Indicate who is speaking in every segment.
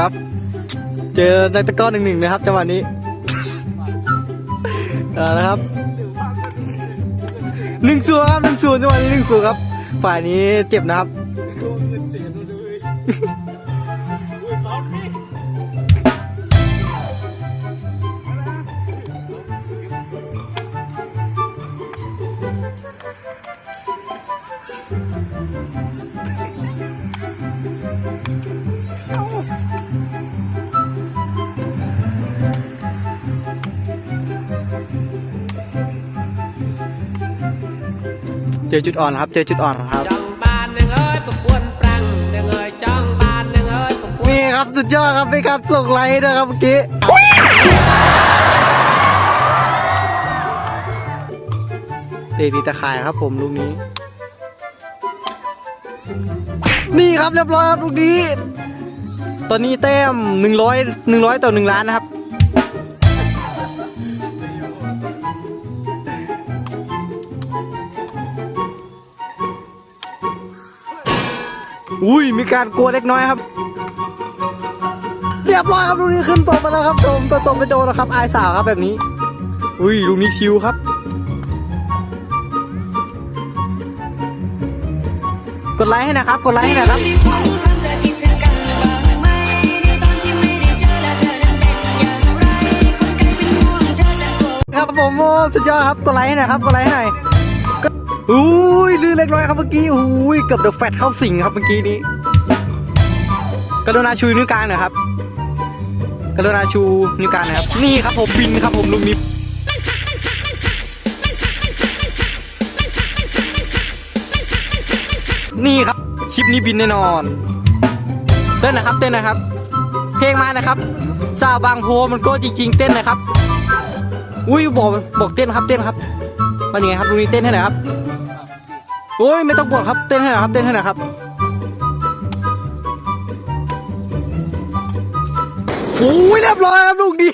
Speaker 1: ครับ เจอในตะก้อหนึ่งหนึ่งนะครับจังหวะนี้ เอาละครับหนึ่งศูนย์ครับหนึ่งศูนย์จังหวะนี้หนึ่งศูนย์ครับ ฝ่ายนี้เจ็บนะครับ เจอจุดอ่อนครับ เจอจุดอ่อนครับ
Speaker 2: จ้องบานหนึ่งเอ้ยประกวนปรังหนึ่งเอ้ยจ้องบานหนึ่งเอ้ยประกวน
Speaker 1: นี่ครับสุดยอดครับเป็นการส่งไลน์ด้วยครับเมื่อกี้ เตะตีตะข่ายครับผมลูกนี้ นี่ครับเรียบร้อยครับลูกนี้ ตอนนี้แต้มหนึ่งร้อยหนึ่งร้อยต่อหนึ่งล้านนะครับ อุ้ยมีการกลัวเล็กน้อยครับเรียบร้อยครับลูกนี้ขึ้นตัวมาแล้วครับผมตัวตรงไปโดนแล้วครับไอสาวครับแบบนี้ อุ้ยลูกนี้ชิวครับกดไลค์ให้นะครับ กดไลค์ให้นะครับ ครับผมโอ้สุดยอดครับ กดไลค์ให้หน่อยครับ กดไลค์ให้หน่อย อุ้ยลื่นเล็กน้อยครับเมื่อกี้อุ้ยเกือบเดอะแฟตเข้าสิงครับเมื่อกี้นี้กรุณาชูนิ้วกลางหน่อยครับกรุณาชูนิ้วกลางนะครับ นี่ครับผมบินครับผมลูกนี้นี่ครับคลิปนี้บินแน่นอน เต้นนะครับเต้นนะครับ เพลงมานะครับสาวบางโพมันก็จริง ๆ เต้นนะครับ อุ้ยบอกบอกเต้นครับเต้นครับมาอย่างไงครับลูกนี้เต้นให้หน่อยครับ โอ้ยไม่ต้องบอกครับเต้นให้หน่อยครับเต้นให้หน่อยครับโอ้ยเรียบร้อยครับลูกนี้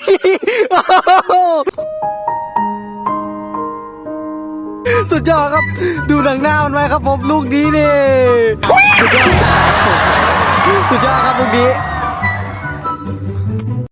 Speaker 1: สุดยอดครับ ดูหนังหน้ามันไว้ครับผมลูกนี้นี่สุดยอดสุดยอดครับลูกนี้